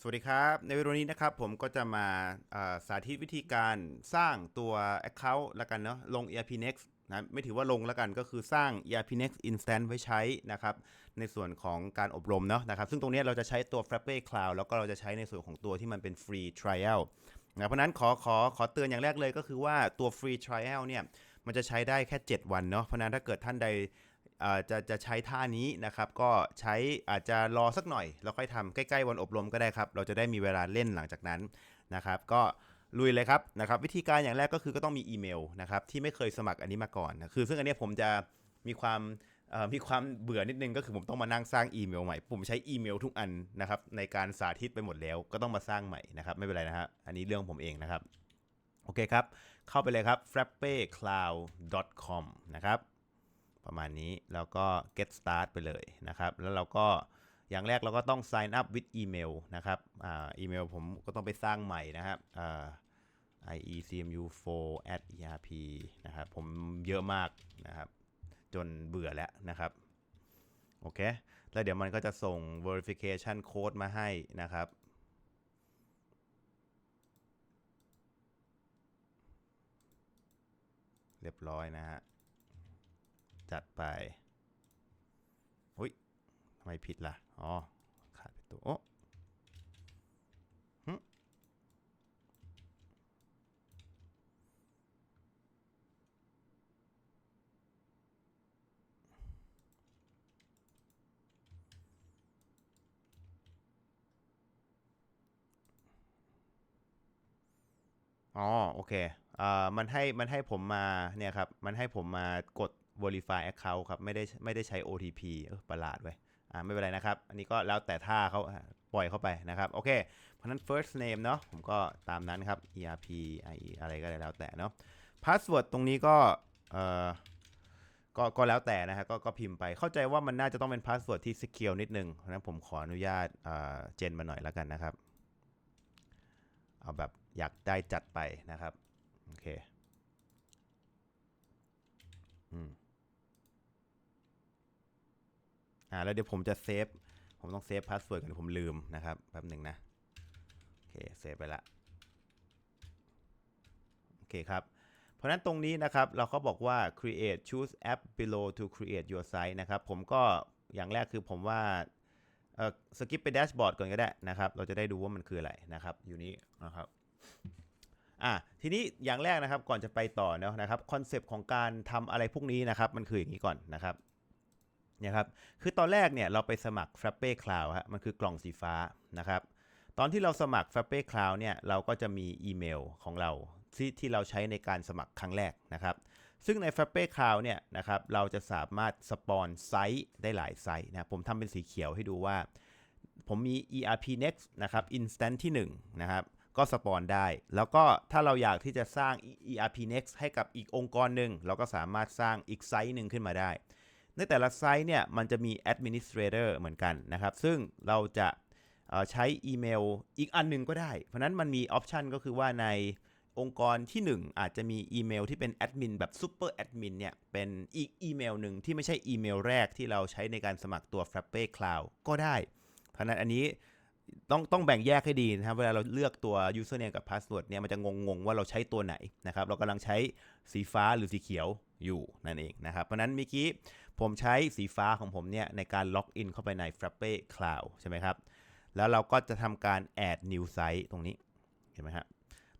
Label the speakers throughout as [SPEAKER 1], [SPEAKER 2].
[SPEAKER 1] สวัสดีครับ ในวิดีโอนี้นะครับผมก็จะมาาสาธิตวิธีการสร้างตัว Account ละกันเนาะลง ERP Next นะไม่ถือว่าลงละกันก็คือสร้าง ERP Next Instance ไว้ใช้นะครับในส่วนของการอบรมเนาะนะครับซึ่งตรงนี้เราจะใช้ตัว Frappe Cloud แล้วก็เราจะใช้ในส่วนของตัวที่มันเป็น Free Trial นะเพราะนั้นขอขอขอเตือนอย่างแรกเลยก็คือว่าตัว Free Trial เนี่ยมันจะใช้ได้แค่ 7 วันเนาะเพราะนั้นถ้าเกิดท่านใด จะจะใช้ท่านี้นะครับก็ใช้อาจจะรอสักหน่อย แล้วค่อยทำใกล้ๆวันอบรมก็ได้ครับ เราจะได้มีเวลาเล่นหลังจากนั้นนะครับ ก็ลุยเลยครับนะครับวิธีการอย่างแรกก็คือก็ต้องมีอีเมลนะครับที่ไม่เคยสมัครอันนี้มาก่อนนะคือ ซึ่งอันนี้ผมจะมีความมีความเบื่อนิดนึงก็คือผมต้องมานั่งสร้างอีเมลใหม่ ผมใช้อีเมลทุกอันนะครับในการสาธิตไปหมดแล้วก็ต้องมาสร้างใหม่นะครับไม่เป็นไรนะฮะอันนี้เรื่องผมเองนะครับโอเคครับ เข้าไปเลยครับ frappecloud.com นะครับ ประมาณนี้แล้วก็ get start ไปเลยนะครับ แล้วเราก็อย่างแรกเราก็ต้อง sign up with email นะครับอ่าอีเมลผมก็ต้องไปสร้างใหม่นะครับอ่า iecmu4 at erp นะครับ ผมเยอะมากนะครับ จนเบื่อแล้วนะครับ โอเค แล้วเดี๋ยวมันก็จะส่ง verification code มาให้นะครับ เรียบร้อยนะฮะ จัดไปอุ้ยทำไมผิดล่ะ อ๋อ ขาดไปตัว โอ้อ๋อโอเคอ่ามันให้มันให้ผมมาเนี่ยครับ มันให้ผมมากด verify account ครับไม่ได้ไม่ได้ใช้ OTP เออประหลาดเว้ยอ่าไม่เป็นไรนะครับ อันนี้ก็แล้วแต่ท่าเขาปล่อยเข้าไปนะครับ โอเค เพราะนั้น first name เนาะผมก็ตามนั้นครับ ERP IE อะไรก็ได้แล้วแต่เนาะ password ตรงนี้ก็เอ่อก็ก็แล้วแต่นะฮะก็ก็พิมพ์ไปเข้าใจว่ามันน่าจะต้องเป็น password ที่ secure นิดนึงเพราะนั้นผมขออนุญาตอ่าเจนมาหน่อยแล้วกันนะครับ เอาแบบอยากได้จัดไปนะครับ โอเคอืม อ่าแล้วเดี๋ยวผมจะเซฟผมต้องเซฟพาสเวิร์ดกันผมลืมนะครับแป๊บหนึ่งนะโอเคเซฟไปละโอเคครับเพราะนั้นตรงนี้นะครับเราก็บอกว่า create choose app below to create your site นะครับผมก็อย่างแรกคือผมว่าเอ่อสกิปไปแดชบอร์ดก่อนก็ได้นะครับเราจะได้ดูว่ามันคืออะไรนะครับอยู่นี้นะครับอะทีนี้อย่างแรกนะครับก่อนจะไปต่อเนาะนะครับคอนเซปต์ของการทำอะไรพวกนี้นะครับมันคืออย่างนี้ก่อนนะครับ นี่ยครับคือตอนแรกเนี่ยเราไปสมัคร Frappe Cloud ฮะมันคือกล่องสีฟ้านะครับตอนที่เราสมัคร Frappe Cloud เนี่ยเราก็จะมีอีเมลของเราที่ที่เราใช้ในการสมัครครั้งแรกนะครับซึ่งใน Frappe Cloud เนี่ยนะครับเราจะสามารถสปอนไซต์ได้หลายไซต์นะผมทำเป็นสีเขียวให้ดูว่า ผมมี ERP Next นะครับ Instant ที่1นะครับก็สปอนได้ แล้วก็ถ้าเราอยากที่จะสร้าง ERP Next ให้กับอีกองค์กรหนึ่งเราก็สามารถสร้างอีกไซต์หนึ่งขึ้นมาได้ ในแต่ละไซต์เนี่ยมันจะมี Administrator เหมือนกันนะครับ ซึ่งเราจะใช้อีเมลอีกอันหนึ่งก็ได้ เพราะนั้นมันมีออปชันก็คือว่าในองค์กรที่ 1 อาจจะมีอีเมลที่เป็นแอดมินแบบซูเปอร์แอดมินเนี่ยเป็นอีกอีเมลหนึ่งที่ไม่ใช่อีเมลแรกที่เราใช้ในการสมัครตัว Frappe Cloud ก็ได้ เพราะนั้นอันนี้ต้องต้องแบ่งแยกให้ดีนะครับ เวลาเราเลือกตัว username กับ password เนี่ยมันจะงงๆว่าเราใช้ตัวไหนนะครับ เรากำลังใช้สีฟ้าหรือสีเขียว อยู่นั่นเองนะครับ เพราะนั้นเมื่อกี้ผมใช้สีฟ้าของผมเนี่ยในการล็อกอินเข้าไปใน Frappe Cloud ใช่ไหมครับ แล้วเราก็จะทำการ add new site ตรงนี้ เห็นไหมฮะ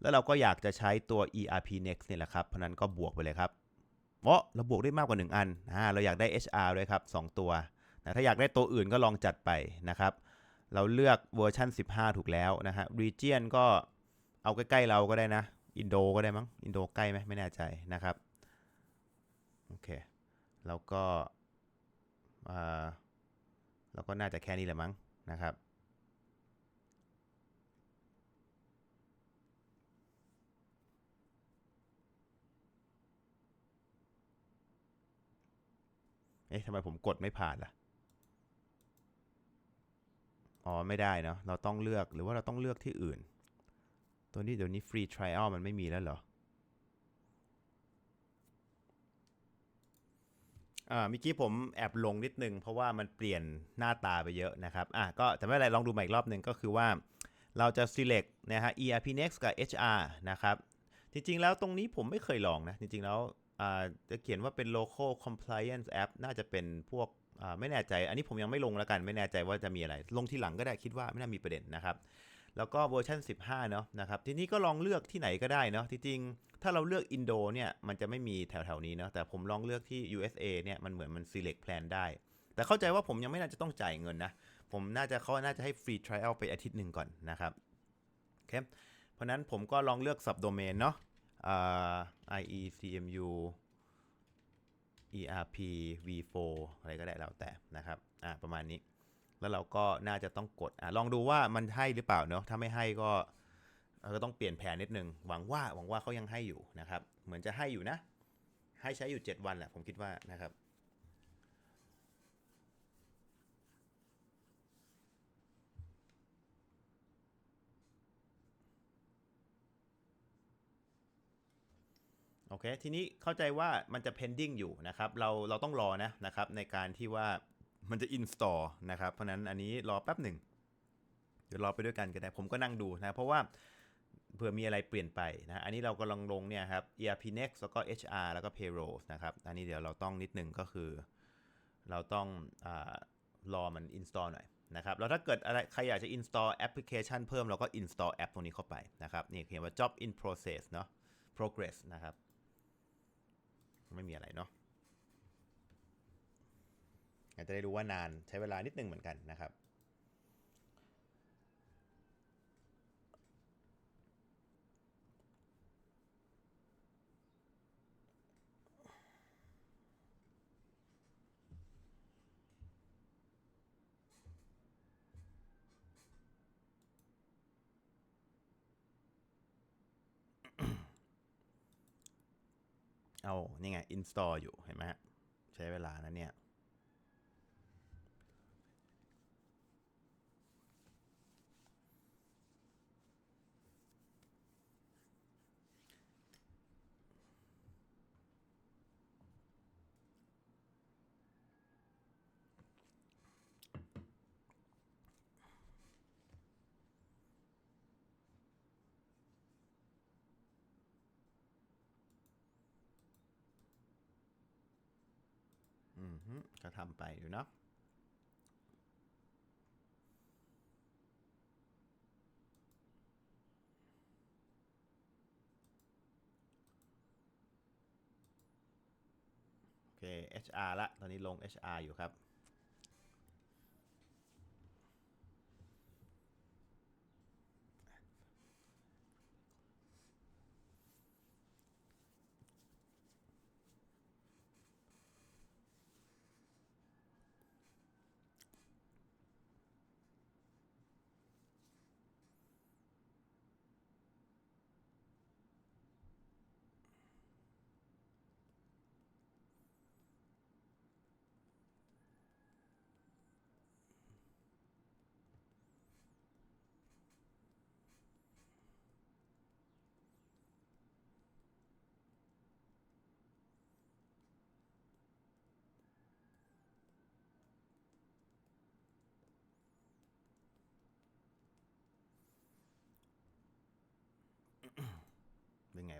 [SPEAKER 1] แล้วเราก็อยากจะใช้ตัว ERP Next เนี่ยแหละครับ เพราะฉะนั้นก็บวกไปเลยครับเพราะเราบวกได้มากกว่า 1 อันอ่าเราอยากได้ HR ด้วยครับ 2 ตัวนะถ้าอยากได้ตัวอื่นก็ลองจัดไปนะครับ เราเลือกเวอร์ชัน15 ถูกแล้วนะฮะ region ก็เอาใกล้ๆเราก็ได้นะ อินโดก็ได้มั้ง อินโดใกล้ไหมไม่แน่ใจนะครับ โอเค แล้วก็อ่าแล้วก็น่าจะแค่นี้แหละมั้งนะครับ เอ๊ะทำไมผมกดไม่ผ่านล่ะ อ๋อ ไม่ได้เนาะ เราต้องเลือก หรือว่าเราต้องเลือกที่อื่น ตัวนี้เดี๋ยวนี้ฟรีทริอัลมันไม่มีแล้วเหรอ อ่าเมื่อกี้ผมแอบลงนิดนึง เพราะว่ามันเปลี่ยนหน้าตาไปเยอะนะครับอะก็แต่ไม่เป็นไรลองดูใหม่อีกรอบหนึ่งก็คือว่าเราจะ select นะฮะ ERP next กับ HR นะครับ จริงๆแล้วตรงนี้ผมไม่เคยลองนะ จริงๆแล้วอ่าจะเขียนว่าเป็น local compliance app น่าจะเป็นพวกอ่าไม่แน่ใจ อันนี้ผมยังไม่ลงแล้วกัน ไม่แน่ใจว่าจะมีอะไร ลงที่หลังก็ได้คิดว่าไม่น่ามีประเด็นนะครับ แล้วก็เวอร์ชัน15 เนาะนะครับทีนี้ก็ลองเลือกที่ไหนก็ได้เนาะจริงๆถ้าเราเลือกอินโดเนี่ยมันจะไม่มีแถวๆนี้เนาะแต่ผมลองเลือกที่ USA เนี่ยมันเหมือนมัน select plan ได้ แต่เข้าใจว่าผมยังไม่น่าจะต้องจ่ายเงินนะผมน่าจะเขาน่าจะให้ฟรี trial ไปอาทิตย์หนึ่งก่อนนะครับโอเคเพราะนั้นผมก็ลองเลือก subdomain เนาะ IECMU ERP V4 อะไรก็ได้แล้วแต่นะครับอ่าประมาณนี้ แล้วเราก็น่าจะต้องกดอลองดูว่ามันให้หรือเปล่าเนาะถ้าไม่ให้ก็เราก็ต้องเปลี่ยนแผนนิดนึงหวังว่าหวังว่าเขายังให้อยู่นะครับ เหมือนจะให้อยู่นะ ให้ใช้อยู่ 7 วันแหละผมคิดว่านะครับโอเค ทีนี้เข้าใจว่ามันจะ pending อยู่นะครับ เราเราต้องรอนะนะครับในการที่ว่า มันจะ install นะครับ เพราะนั้นอันนี้รอแป๊บหนึ่ง เดี๋ยวรอไปด้วยกันก็ได้ ผมก็นั่งดูนะ เพราะว่าเผื่อมีอะไรเปลี่ยนไปนะ อันนี้เรากำลังลงเนี่ยครับ ERP Next แล้วก็ HR แล้วก็ Payroll นะครับ อันนี้เดี๋ยวเราต้องนิดนึงก็คือ เราต้องอรอมัน install หน่อยนะครับ แล้วถ้าเกิดอะไรใครอยากจะ install แอปพลิเคชันเพิ่มเราก็ install แอปตรงนี้เข้าไปนะครับ นี่เขียนว่า job in process เนาะ progress นะครับ ไม่มีอะไรเนาะ จจะได้รู้ว่านานใช้เวลานิดนึงเหมือนกันนะครับ เอา นี่ไง install อยู่ เห็นไหมฮะใช้เวลานะเนี่ย ก็ทำไปอยู่เนาะโอเค HR ละ ตอนนี้ลง HR อยู่ครับ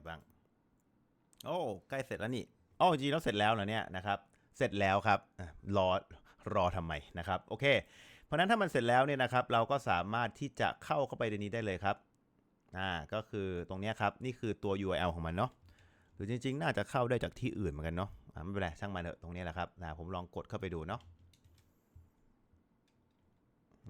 [SPEAKER 1] บ้าง โอ้ใกล้เสร็จแล้วนี่อ๋อจริงๆแล้วเสร็จแล้วนะเนี่ยนะครับเสร็จแล้วครับรอรอทำไมนะครับโอเค เพราะนั้นถ้ามันเสร็จแล้วเนี่ยนะครับ เราก็สามารถที่จะเข้าเข้าไปในนี้ได้เลยครับอ่าก็คือตรงนี้ครับนี่คือตัว URL ของมันเนาะหรือจริงๆ น่าจะเข้าได้จากที่อื่นเหมือนกันเนาะอ่าไม่เป็นไรช่างมันเถอะตรงนี้แหละครับนะผมลองกดเข้าไปดูเนาะ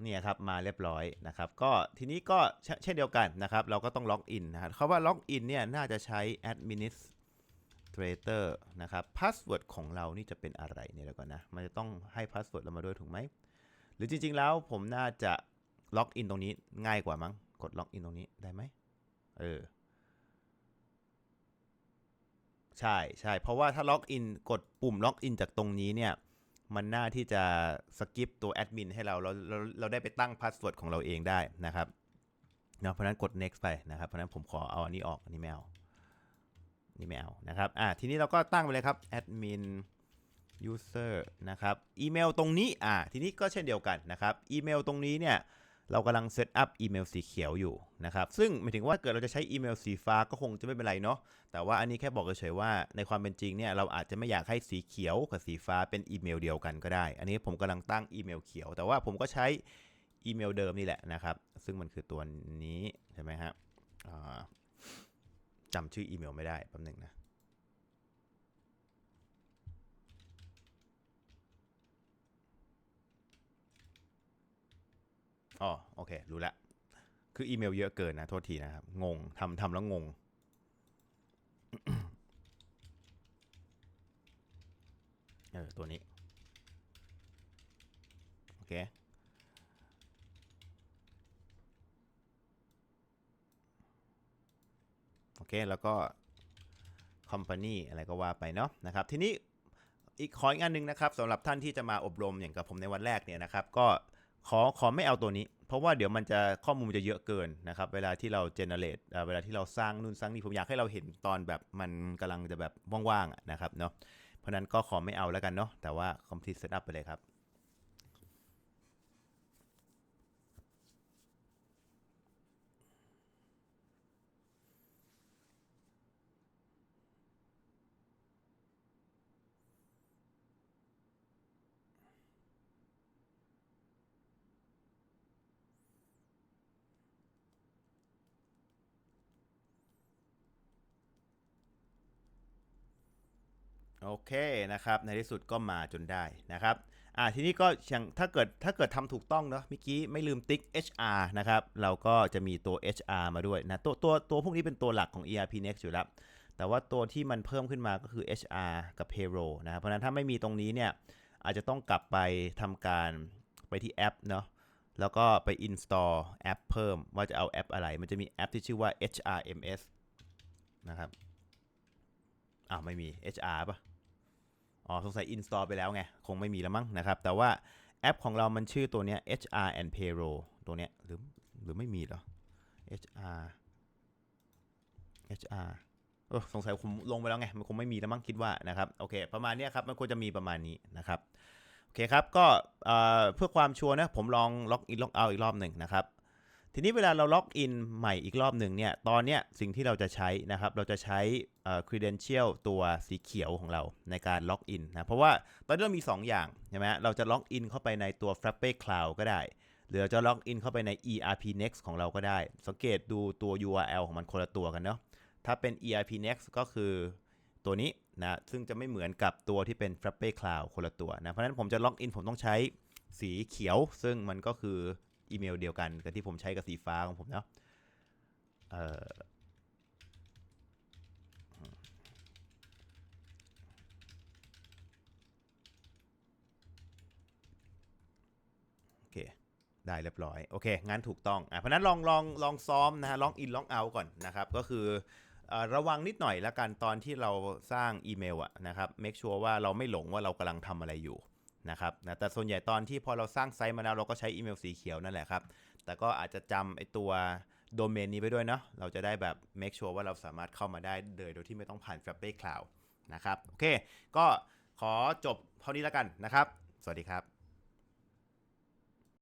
[SPEAKER 1] เนี่ยครับมาเรียบร้อยนะครับก็ทีนี้ก็เช,ช่นเดียวกันนะครับ เราก็ต้องล็อกอินนะครับคำว่าล็อกอินเนี่ยน่าจะใช้ administrator นะครับพาสเวิร์ดของเรานี่จะเป็นอะไรเนี่ยแล้วก่อนนะ มันจะต้องให้พาสเวิร์ดเรามาด้วยถูกไหม หรือจริงๆแล้วผมน่าจะล็อกอินตรงนี้ง่ายกว่ามั้งกดล็อกอินตรงนี้ได้ไหมเออใช่ใช่เพราะว่าถ้าล็อกอินกดปุ่มล็อกอินจากตรงนี้เนี่ย มันน่าที่จะสกิปตัวแอดมินให้เราเราเราเราได้ไปตั้งพาสเวิร์ดของเราเองได้นะครับเนาะเพราะนั้นกด next ไปนะครับ เพราะฉะนั้นผมขอเอาอันนี้ออกอันนี้ไม่เอานี่ไม่เอานะครับอ่าทีนี้เราก็ตั้งไปเลยครับ admin user นะครับอีเมลตรงนี้อ่าทีนี้ก็เช่นเดียวกันนะครับอีเมลตรงนี้เนี่ย เรากำลังเซตอัพอีเมลสีเขียวอยู่นะครับ ซึ่งหมายถึงว่าเกิดเราจะใช้อีเมลสีฟ้าก็คงจะไม่เป็นไรเนาะ แต่ว่าอันนี้แค่บอกเฉยๆว่าในความเป็นจริงเนี่ยเราอาจจะไม่อยากให้สีเขียวกับสีฟ้าเป็นอีเมลเดียวกันก็ได้ อันนี้ผมกำลังตั้งอีเมลเขียว แต่ว่าผมก็ใช้อีเมลเดิมนี่แหละนะครับ ซึ่งมันคือตัวนี้ใช่ไหมฮะอ่าจำชื่ออีเมลไม่ได้แป๊บหนึ่งนะ อ๋อโอเค รู้ละคืออีเมลเยอะเกินนะ โทษทีนะครับ งงทำทำแล้วงง เออ ตัวนี้ โอเค โอเค แล้วก็ company อะไรก็ว่าไปเนาะนะครับ ทีนี้อีกขออีกอันหนึ่งนะครับสำหรับท่านที่จะมาอบรมอย่างกับผมในวันแรกเนี่ยนะครับ ก็ ขอขอไม่เอาตัวนี้ เพราะว่าเดี๋ยวมันจะข้อมูลจะเยอะเกินนะครับ เวลาที่เราเจเนเรตเวลาที่เราสร้างนู่นสร้างนี่ผมอยากให้เราเห็นตอนแบบมันกำลังจะแบบว่างๆนะครับเนาะเพราะนั้นก็ขอไม่เอาแล้วกันเนาะแต่ว่าคอมพิวต์เซตอัพไปเลยครับ โอเคนะครับในที่สุดก็มาจนได้นะครับอ่าทีนี้ก็อย่างถ้าเกิดถ้าเกิดทำถูกต้องเนาะเมื่อกี้ไม่ลืมติ๊ก HR นะครับเราก็จะมีตัว HR มาด้วยนะตัวตัวตัวพวกนี้เป็นตัวหลักของ ERP Next อยู่แล้วแต่ว่าตัวที่มันเพิ่มขึ้นมาก็คือ HR กับ Payroll นะเพราะฉะนั้นถ้าไม่มีตรงนี้เนี่ยอาจจะต้องกลับไปทำการไปที่แอปเนาะแล้วก็ไป install แอปเพิ่มว่าจะเอาแอปอะไร มันจะมีแอปที่ชื่อว่า HRMS นะครับอ้าวไม่มี HR ปะ อ๋อสงสัย install ไปแล้วไง คงไม่มีแล้วมั้งนะครับ แต่ว่าแอปของเรามันชื่อตัวเนี้ย HR and Payroll ตัวเนี้ยหรือหรือไม่มีเหรอ HR HR เออสงสัยผมลงไปแล้วไง มันคงไม่มีแล้วมั้งคิดว่านะครับ โอเค ประมาณเนี้ยครับ มันควรจะมีประมาณนี้นะครับ โอเคครับ ก็เอ่อเพื่อความชัวร์นะ ผมลองล็อกอินล็อกเอาอีกรอบหนึ่งนะครับ ทีนี้เวลาเราล็อกอินใหม่อีกรอบหนึ่งเนี่ยตอนเนี้ยสิ่งที่เราจะใช้นะครับเราจะใช้ credential ตัวสีเขียวของเราในการล็อกอินนะเพราะว่าตอนนี้เรามี 2 อย่างใช่ไหมเราจะล็อกอินเข้าไปในตัว Frappe Cloud ก็ได้ หรือจะล็อกอินเข้าไปใน ERP Next ของเราก็ได้ สังเกตดูตัว URL ของมันคนละตัวกันเนาะถ้าเป็น ERP Next ก็คือตัวนี้นะซึ่งจะไม่เหมือนกับตัวที่เป็น Frappe Cloud คนละตัวนะเพราะฉะนั้นผมจะล็อกอินผมต้องใช้สีเขียว ซึ่งมันก็คือ อีเมลเดียวกันกับที่ผมใช้กับสีฟ้าของผมเนาะเอ่อโอเค ได้เรียบร้อย โอเค งั้นถูกต้องอะเพราะนั้นลองลองลองซ้อมนะฮะลองอินลองเอาก่อนนะครับ ก็คือเอ่อระวังนิดหน่อยละกันตอนที่เราสร้างอีเมลอะนะครับ make sure ว่าเราไม่หลงว่าเรากำลังทำอะไรอยู่ นะครับนะแต่ส่วนใหญ่ตอนที่พอเราสร้างไซต์มาแล้วเราก็ใช้อีเมลสีเขียวนั่นแหละครับ แต่ก็อาจจะจำไอตัวโดเมนนี้ไปด้วยเนาะเราจะได้แบบ make sure ว่าเราสามารถเข้ามาได้เลยโดยที่ไม่ต้องผ่าน Frappe Cloud นะครับ โอเค ก็ขอจบเท่านี้แล้วกันนะครับ สวัสดีครับ